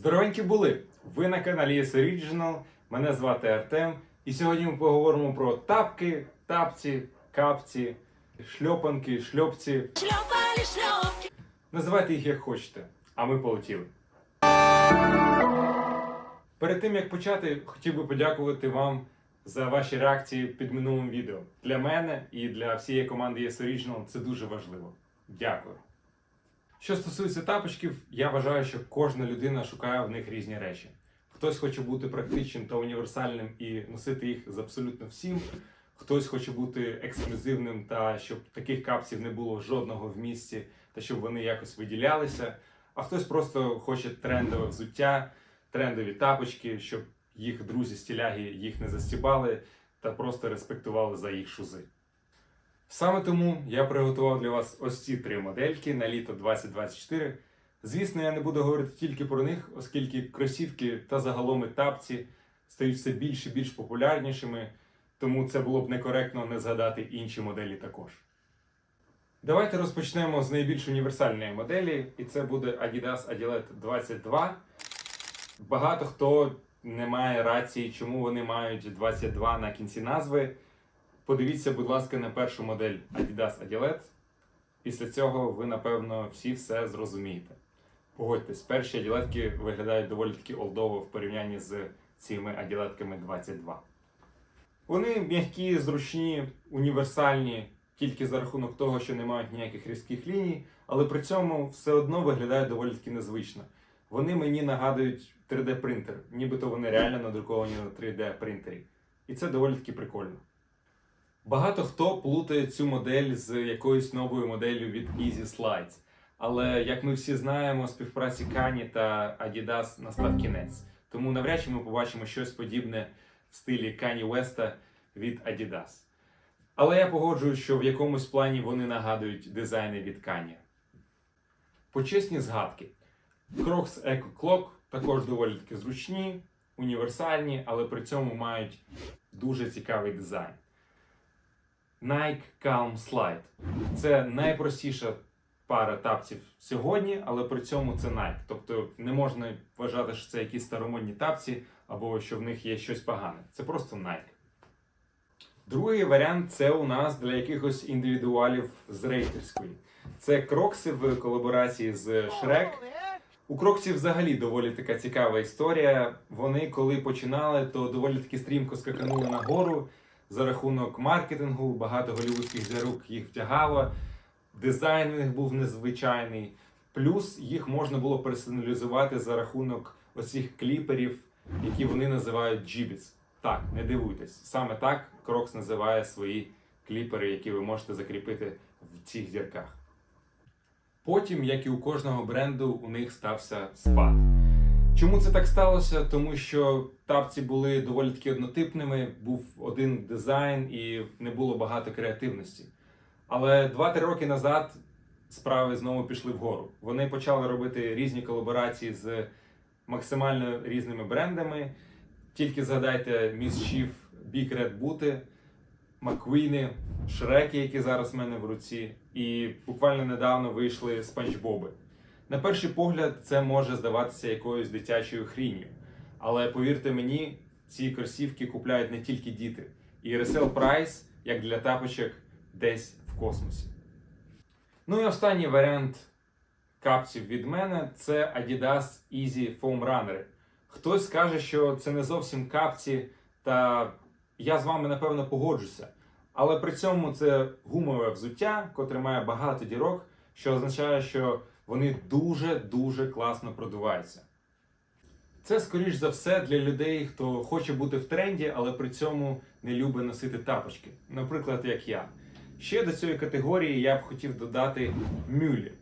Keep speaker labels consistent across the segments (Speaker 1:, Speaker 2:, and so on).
Speaker 1: Здоровенькі були! Ви на каналі Yes Original, мене звати Артем. І сьогодні ми поговоримо про тапки, тапці, капці, шльопанки, шльопці.
Speaker 2: Шлепали шлепки.
Speaker 1: Називайте їх як хочете, а ми полетіли. Перед тим як почати, хотів би подякувати вам за ваші реакції під минулим відео. Для мене і для всієї команди Yes Original це дуже важливо. Дякую. Що стосується тапочків, я вважаю, що кожна людина шукає в них різні речі. Хтось хоче бути практичним та універсальним і носити їх з абсолютно всім. Хтось хоче бути ексклюзивним та щоб таких капсів не було жодного в місті, та щоб вони якось виділялися. А хтось просто хоче трендове взуття, трендові тапочки, щоб їх друзі стіляги їх не застібали та просто респектували за їх шузи. Саме тому я приготував для вас ось ці три модельки на літо 2024. Звісно, я не буду говорити тільки про них, оскільки кросівки та загалом і тапці стають все більш і більш популярнішими, тому це було б некоректно не згадати інші моделі також. Давайте розпочнемо з найбільш універсальної моделі, і це буде Adidas Adilet 22. Багато хто не має рації, чому вони мають 22 на кінці назви. Подивіться, будь ласка, на першу модель Adidas Adilet. Після цього ви, напевно, всі все зрозумієте. Погодьтесь, перші аділетки виглядають доволі таки олдово в порівнянні з цими аділетками 22. Вони м'які, зручні, універсальні тільки за рахунок того, що не мають ніяких різких ліній, але при цьому все одно виглядають доволі таки незвично. Вони мені нагадують 3D-принтер, нібито вони реально надруковані на 3D-принтері. І це доволі таки прикольно. Багато хто плутає цю модель з якоюсь новою моделлю від Easy Slides. Але як ми всі знаємо, співпраці Kanye та Adidas настав кінець. Тому навряд чи ми побачимо щось подібне в стилі Kanye West від Adidas. Але я погоджуюсь, що в якомусь плані вони нагадують дизайни від Kanye. Почесні згадки. Crocs Echo Clock також доволі таки зручні, універсальні, але при цьому мають дуже цікавий дизайн. Nike Calm Slide. Це найпростіша пара тапців сьогодні, але при цьому це Nike. Тобто не можна вважати, що це якісь старомодні тапці або що в них є щось погане. Це просто Nike. Другий варіант це у нас для якихось індивідуалів з рейтерської. Це крокси в колаборації з Shrek. У кроксів взагалі доволі така цікава історія. Вони, коли починали, то доволі таки стрімко скаканули нагору за рахунок маркетингу. Багато голівудських зірок їх втягало. Дизайн в них був незвичайний. Плюс їх можна було персоналізувати за рахунок оцих кліперів, які вони називають Джібіц. Так, не дивуйтесь. Саме так Крокс називає свої кліпери, які ви можете закріпити в цих зірках. Потім, як і у кожного бренду, у них стався спад. Чому це так сталося? Тому що тапці були доволі таки однотипними, був один дизайн і не було багато креативності. Але 2-3 роки назад справи знову пішли вгору. Вони почали робити різні колаборації з максимально різними брендами. Тільки згадайте Міс Шіф, Big Red Booty, Маквіни, Шреки, які зараз в мене в руці, і буквально недавно вийшли Спанч Боби. На перший погляд, це може здаватися якоюсь дитячою хрінню. Але повірте мені, ці кросівки купляють не тільки діти. І ресел прайс, як для тапочок, десь в космосі. Ну і останній варіант капців від мене це Adidas Easy Foam Runner. Хтось скаже, що це не зовсім капці, та я з вами напевно погоджуся. Але при цьому це гумове взуття, котре має багато дірок, що означає, що вони дуже-дуже класно продуваються. Це, скоріш за все, для людей, хто хоче бути в тренді, але при цьому не любить носити тапочки. Наприклад, як я. Ще до цієї категорії я б хотів додати мюлі.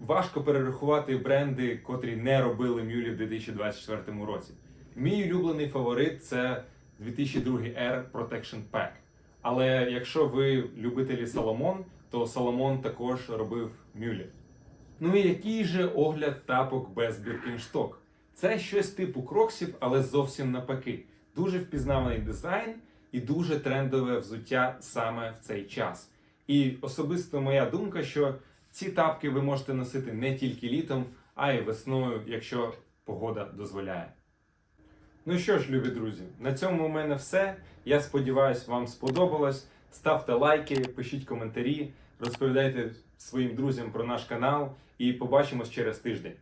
Speaker 1: Важко перерахувати бренди, котрі не робили мюлі в 2024 році. Мій улюблений фаворит це 2002 Air Protection Pack. Але якщо ви любителі Salomon, то Salomon також робив мюлі. Ну і який же огляд тапок без Birkenstock? Це щось типу кроксів, але зовсім навпаки. Дуже впізнаваний дизайн і дуже трендове взуття саме в цей час. І особисто моя думка, що ці тапки ви можете носити не тільки літом, а й весною, якщо погода дозволяє. Ну що ж, любі друзі, на цьому у мене все. Я сподіваюся, вам сподобалось. Ставте лайки, пишіть коментарі, розповідайте своїм друзям про наш канал і побачимось через тиждень.